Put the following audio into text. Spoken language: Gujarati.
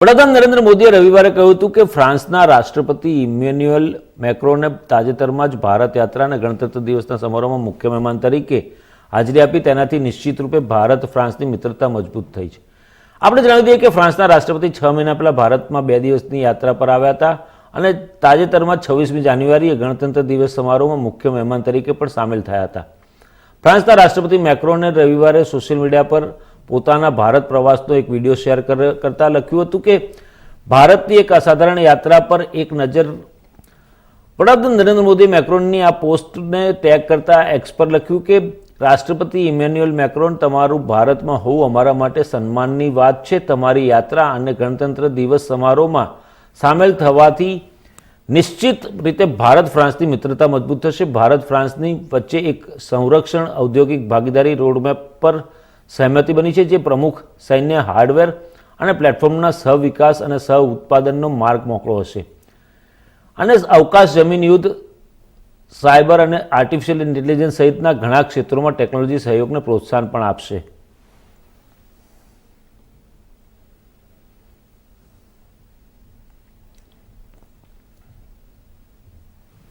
વડાપ્રધાન નરેન્દ્ર મોદીએ રવિવારે કહ્યું હતું કે ફ્રાન્સના રાષ્ટ્રપતિ ઇમ્યુન્યુઅલ મેક્રોને તાજેતરમાં જ ભારત યાત્રા અને ગણતંત્ર દિવસના સમારોહમાં મુખ્ય મહેમાન તરીકે હાજરી આપી તેનાથી નિશ્ચિત રૂપે ભારત ફ્રાન્સની મિત્રતા મજબૂત થઈ છે. આપણે જણાવી દઈએ કે ફ્રાન્સના રાષ્ટ્રપતિ છ મહિના પહેલા ભારતમાં બે દિવસની યાત્રા પર આવ્યા હતા અને તાજેતરમાં છવ્વીસમી જાન્યુઆરીએ ગણતંત્ર દિવસ સમારોહમાં મુખ્ય મહેમાન તરીકે પણ સામેલ થયા હતા. ફ્રાન્સના રાષ્ટ્રપતિ મેક્રોને રવિવારે સોશિયલ મીડિયા પર પોતાના ભારત પ્રવાસનો એક વીડિયો શેર કર- કરતા લખ્યું હતું કે, ભારતની એક અસાધારણ યાત્રા પર એક નજર વડાપ્રધાન નરેન્દ્ર મોદી મેક્રોનની આ પોસ્ટને ટેગ કરતા એક્સ લખ્યું કે, રાષ્ટ્રપતિ ઇમેન્યુઅલ મેક્રોન, તમારું ભારતમાં હોવું અમારા માટે સન્માનની વાત છે. તમારી યાત્રા અને ગણતંત્ર દિવસ સમારોહમાં સામેલ થવાથી નિશ્ચિત રીતે ભારત ફ્રાન્સની મિત્રતા મજબૂત થશે. ભારત ફ્રાન્સની વચ્ચે એક સંરક્ષણ ઔદ્યોગિક ભાગીદારી રોડમેપ પર સહમતિ બની છે જે પ્રમુખ સૈન્ય હાર્ડવેર અને પ્લેટફોર્મના સહવિકાસ અને સહ ઉત્પાદનનો માર્ગ મોકળો હશે. અને અવકાશ જમીન યુદ્ધ, સાયબર અને આર્ટિફિશિયલ ઇન્ટેલિજન્સ સહિતના ઘણા ક્ષેત્રોમાં ટેકનોલોજી સહયોગને પ્રોત્સાહન પણ આપશે.